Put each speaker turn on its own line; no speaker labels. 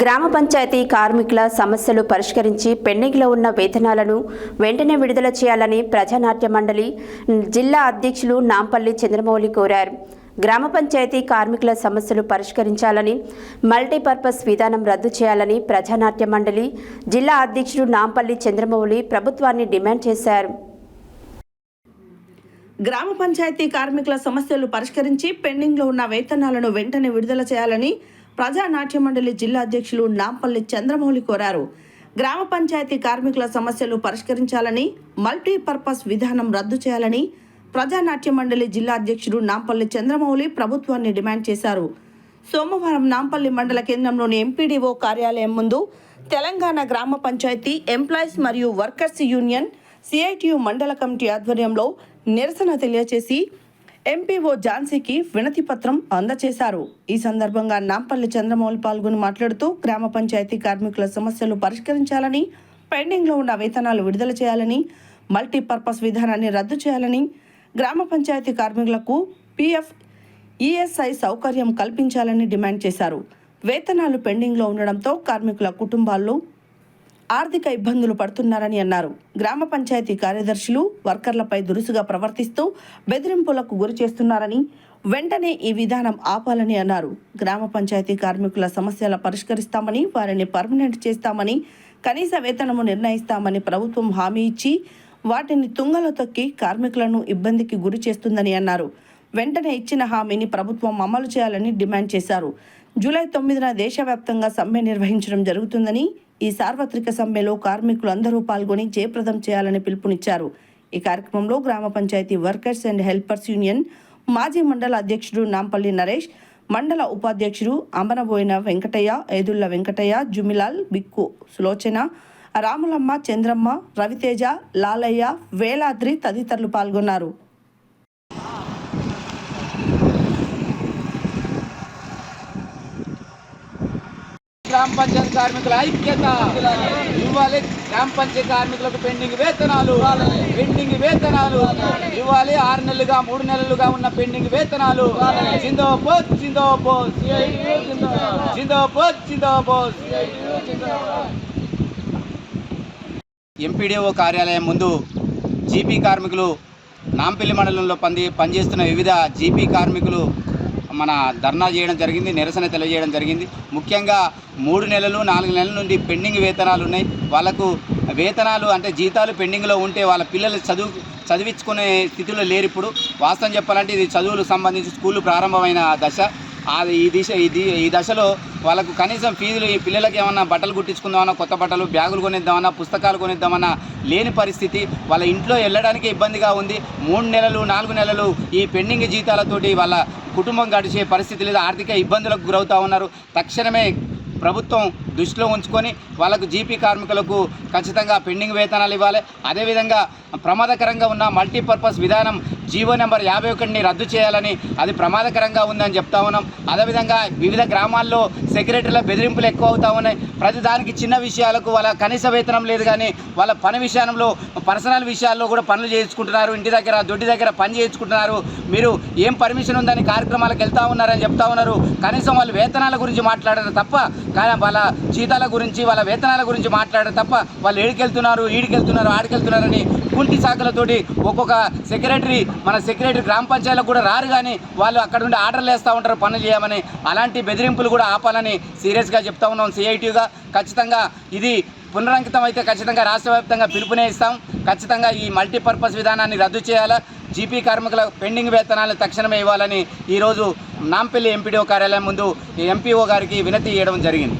గ్రామ పంచాయతీ కార్మికుల సమస్యలు పరిష్కరించి పెండింగ్లో ఉన్న వేతనాలను వెంటనే విడుదల చేయాలని ప్రజానాట్య మండలి జిల్లా అధ్యక్షులు నాంపల్లి చంద్రమౌళి కోరారు. గ్రామ పంచాయతీ కార్మికుల సమస్యలు పరిష్కరించాలని మల్టీపర్పస్ విధానం రద్దు చేయాలని ప్రజానాట్య మండలి జిల్లా అధ్యక్షుడు నాంపల్లి చంద్రమౌళి ప్రభుత్వాన్ని డిమాండ్ చేశారు.
గ్రామ పంచాయతీ కార్మికుల సమస్యలు పరిష్కరించి పెండింగ్లో ఉన్న వేతనాలను వెంటనే విడుదల చేయాలని ప్రజా నాట్య మండలి జిల్లా అధ్యక్షులు నాంపల్లి చంద్రమౌళి కోరారు. గ్రామ పంచాయతీ కార్మికుల సమస్యలు పరిష్కరించాలని మల్టీపర్పస్ విధానం రద్దు చేయాలని ప్రజా నాట్య మండలి జిల్లా అధ్యక్షుడు నాంపల్లి చంద్రమౌళి ప్రభుత్వాన్ని డిమాండ్ చేశారు. సోమవారం నాంపల్లి మండల కేంద్రంలోని ఎంపీడీఓ కార్యాలయం ముందు తెలంగాణ గ్రామ పంచాయతీ ఎంప్లాయీస్ మరియు వర్కర్స్ యూనియన్ సిఐటియు మండల కమిటీ ఆధ్వర్యంలో నిరసన తెలియజేసి ఎంపీఓ ఝాన్సీకి వినతి పత్రం అందజేశారు ఈ సందర్భంగా నాంపల్లి చంద్రమౌళి పాల్గొని మాట్లాడుతూ గ్రామ పంచాయతీ కార్మికుల సమస్యలు పరిష్కరించాలని పెండింగ్లో ఉన్న వేతనాలు విడుదల చేయాలని మల్టీపర్పస్ విధానాన్ని రద్దు చేయాలని గ్రామ పంచాయతీ కార్మికులకు పీఎఫ్ ఈఎస్ఐ సౌకర్యం కల్పించాలని డిమాండ్ చేశారు. వేతనాలు పెండింగ్లో ఉండడంతో కార్మికుల కుటుంబాల్లో ఆర్థిక ఇబ్బందులు పడుతున్నారని అన్నారు. గ్రామ పంచాయతీ కార్యదర్శులు వర్కర్లపై దురుసుగా ప్రవర్తిస్తూ బెదిరింపులకు గురి చేస్తున్నారని వెంటనే ఈ విధానం ఆపాలని అన్నారు. గ్రామ పంచాయతీ కార్మికుల సమస్యల పరిష్కరిస్తామని వారిని పర్మనెంట్ చేస్తామని కనీస వేతనము నిర్ణయిస్తామని ప్రభుత్వం హామీ ఇచ్చి వాటిని తుంగలో తొక్కి కార్మికులను ఇబ్బందికి గురి చేస్తుందని అన్నారు. వెంటనే ఇచ్చిన హామీని ప్రభుత్వం అమలు చేయాలని డిమాండ్ చేశారు. జూలై తొమ్మిదిన దేశవ్యాప్తంగా సమ్మె నిర్వహించడం జరుగుతుందని ఈ సార్వత్రిక సమ్మెలో కార్మికులు అందరూ పాల్గొని జయప్రదం చేయాలని పిలుపునిచ్చారు. ఈ కార్యక్రమంలో గ్రామ panchayat workers and helpers union మాజీ మండల అధ్యక్షుడు నాంపల్లి నరేష్ మండల ఉపాధ్యక్షుడు అమరబోయిన వెంకటయ్య ఏదుళ్ళ వెంకటయ్య జుమిలాల్ బిక్కు సులోచన రాములమ్మ చంద్రమ్మ రవితేజ లాలయ్య వేలాద్రి తదితరులు పాల్గొన్నారు.
గ్రామ పంచాయతీ కార్మికుల ఐక్యత. ఇవ్వాలి గ్రామ పంచాయతీ కార్మికులకు పెండింగ్ వేతనాలు. పెండింగ్ వేతనాలు. ఇవ్వాలి ఆరు నెలలుగా మూడు నెలలుగా ఉన్న పెండింగ్ వేతనాలు. జిందాబాద్ జిందాబాద్ చిందో జిందాబాద్ ఎంపీడీఓ కార్యాలయం ముందు జీపీ కార్మికులు నాంపల్లి మండలంలో పని పనిచేస్తున్న వివిధ జీపీ కార్మికులు మన ధర్నా చేయడం జరిగింది నిరసన తెలియజేయడం జరిగింది. ముఖ్యంగా మూడు నెలలు నాలుగు నెలల నుండి పెండింగ్ వేతనాలు ఉన్నాయి. వాళ్ళకు వేతనాలు అంటే జీతాలు పెండింగ్లో ఉంటే వాళ్ళ పిల్లలు చదువు చదివించుకునే స్థితిలో లేరు ఇప్పుడు. వాస్తవం చెప్పాలంటే ఇది చదువులకు సంబంధించి స్కూళ్ళు ప్రారంభమైన దశ. అది ఈ దిశ ఈ ఈ దశలో వాళ్ళకు కనీసం ఫీజులు ఈ పిల్లలకి ఏమన్నా బట్టలు కుట్టించుకుందామన్నా కొత్త బట్టలు బ్యాగులు కొనిద్దామన్నా పుస్తకాలు కొనిద్దామన్నా లేని పరిస్థితి. వాళ్ళ ఇంట్లో వెళ్ళడానికి ఇబ్బందిగా ఉంది. మూడు నెలలు నాలుగు నెలలు ఈ పెండింగ్ జీతాలతోటి వాళ్ళ కుటుంబం గడిచే పరిస్థితి లేదా. ఆర్థిక ఇబ్బందులకు గురవుతూ ఉన్నారు. తక్షణమే ప్రభుత్వం దృష్టిలో ఉంచుకొని వాళ్ళకు జీపీ కార్మికులకు ఖచ్చితంగా పెండింగ్ వేతనాలు ఇవ్వాలి. అదేవిధంగా ప్రమాదకరంగా ఉన్న మల్టీపర్పస్ విధానం జీవో నెంబర్ యాభై ఒకటిని రద్దు చేయాలని అది ప్రమాదకరంగా ఉందని చెప్తా ఉన్నాం. అదేవిధంగా వివిధ గ్రామాల్లో సెక్రటరీల బెదిరింపులు ఎక్కువ అవుతా ఉన్నాయి. ప్రతి దానికి చిన్న విషయాలకు వాళ్ళ కనీస వేతనం లేదు కానీ వాళ్ళ పని విషయంలో పర్సనల్ విషయాల్లో కూడా పనులు చేయించుకుంటున్నారు. ఇంటి దగ్గర దొడ్డి దగ్గర పని చేయించుకుంటున్నారు. మీరు ఏం పర్మిషన్ ఉందని కార్యక్రమాలకు వెళ్తా ఉన్నారని చెప్తా ఉన్నారు. కనీసం వాళ్ళు వేతనాల గురించి మాట్లాడారు తప్ప కానీ వాళ్ళ జీతాల గురించి వాళ్ళ వేతనాల గురించి మాట్లాడారు తప్ప వాళ్ళు ఏడికెళ్తున్నారు ఈడికెళ్తున్నారు ఆడికెళ్తున్నారని కుంటి శాఖలతోటి ఒక్కొక్క సెక్రటరీ మన సెక్రటరీ గ్రామ పంచాయతీలకు కూడా రారు కానీ వాళ్ళు అక్కడ నుండి ఆర్డర్లు వేస్తూ ఉంటారు పనులు చేయమని. అలాంటి బెదిరింపులు కూడా ఆపాలని సీరియస్గా చెప్తా ఉన్నాం సిఐటీగా. ఖచ్చితంగా ఇది పునరంకితం అయితే ఖచ్చితంగా రాష్ట్ర వ్యాప్తంగా పిలుపునే ఇస్తాం. ఖచ్చితంగా ఈ మల్టీపర్పస్ విధానాన్ని రద్దు చేయాలా? జీపీ కార్మికుల పెండింగ్ వేతనాలు తక్షణమే ఇవ్వాలని ఈరోజు నాంపల్లి ఎంపీడీఓ కార్యాలయం ముందు ఎంపీఓ గారికి వినతి ఇవ్వడం జరిగింది.